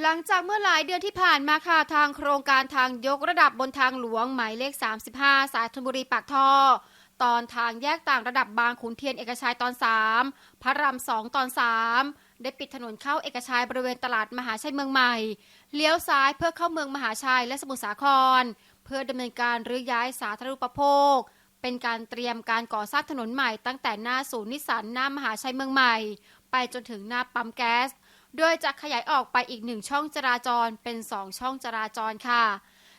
หลังจากเมื่อหลายเดือนที่ผ่านมาค่ะทางโครงการทางยกระดับบนทางหลวงหมายเลข 35 สายธนบุรีปากท่อ ตอนทางแยกต่างระดับบางขุนเทียนเอกชัยตอน 3 พระราม2ตอน 3 ได้ปิดถนนเข้าเอกชัยบริเวณตลาดมหาชัยเมืองใหม่ เลี้ยวซ้ายเพื่อเข้าเมืองมหาชัยและสมุทรสาคร เพื่อดำเนินการรื้อย้ายสาธารณูปโภค เป็นการเตรียมการก่อสร้างถนนใหม่ตั้งแต่หน้าศูนย์นิสสันหน้ามหาชัยเมืองใหม่ ไปจนถึงหน้าปั๊มแก๊ส โดยจะขยายออกไปอีกหนึ่งช่องจราจรเป็นสองช่องจราจรค่ะ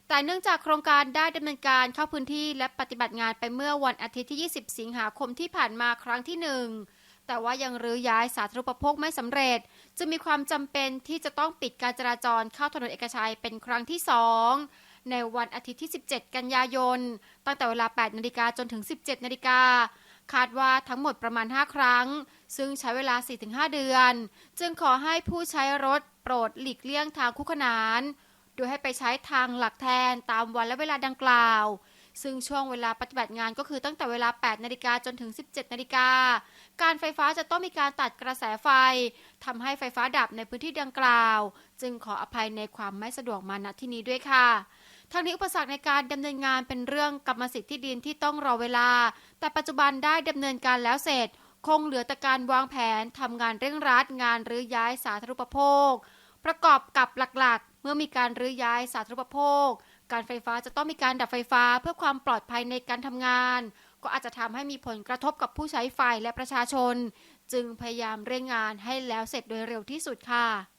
แต่เนื่องจากโครงการได้ดำเนินการเข้าพื้นที่และปฏิบัติงานไปเมื่อวันอาทิตย์ที่ 20 สิงหาคมที่ผ่านมาครั้งที่หนึ่งแต่ว่ายังรื้อย้ายสาธารณูปโภคไม่สำเร็จจึงมีความจำเป็นที่จะต้องปิดการจราจรเข้าถนนเอกชัยเป็นครั้งที่สองในวันอาทิตย์ที่ 17 กันยายน ตั้งแต่เวลา 8 นาฬิกาจนถึง 17 นาฬิกา คาดว่าทั้งหมดประมาณ 5 ครั้ง ซึ่งใช้เวลา 4-5 เดือน จึงขอให้ผู้ใช้รถโปรดหลีกเลี่ยงทางคู่ขนาน โดยให้ไปใช้ทางหลักแทนตามวันและเวลาดังกล่าว ซึ่งช่วงเวลาปฏิบัติงานก็คือตั้งแต่เวลา 8 นาฬิกาจนถึง 17 นาฬิกา การไฟฟ้าจะต้องมีการตัดกระแสไฟ ทำให้ไฟฟ้าดับในพื้นที่ดังกล่าว จึงขออภัยในความไม่สะดวกมาณที่นี้ด้วยค่ะ ทางนี้อุปสรรคในการดำเนินงานเป็นเรื่องกรรมสิทธิ์ที่ดินที่ต้องรอเวลา แต่ปัจจุบันได้ดำเนินการแล้วเสร็จ คงเหลือแต่การวางแผนทำงานเร่งรัดงานรื้อย้ายสาธารณูปโภค ประกอบกับหลักๆ เมื่อมีการรื้อย้ายสาธารณูปโภค การไฟฟ้าจะต้องมีการดับไฟฟ้าเพื่อความปลอดภัยในการทำงาน ก็อาจจะทำให้มีผลกระทบกับผู้ใช้ไฟและประชาชน จึงพยายามเร่งงานให้แล้วเสร็จโดยเร็วที่สุดค่ะ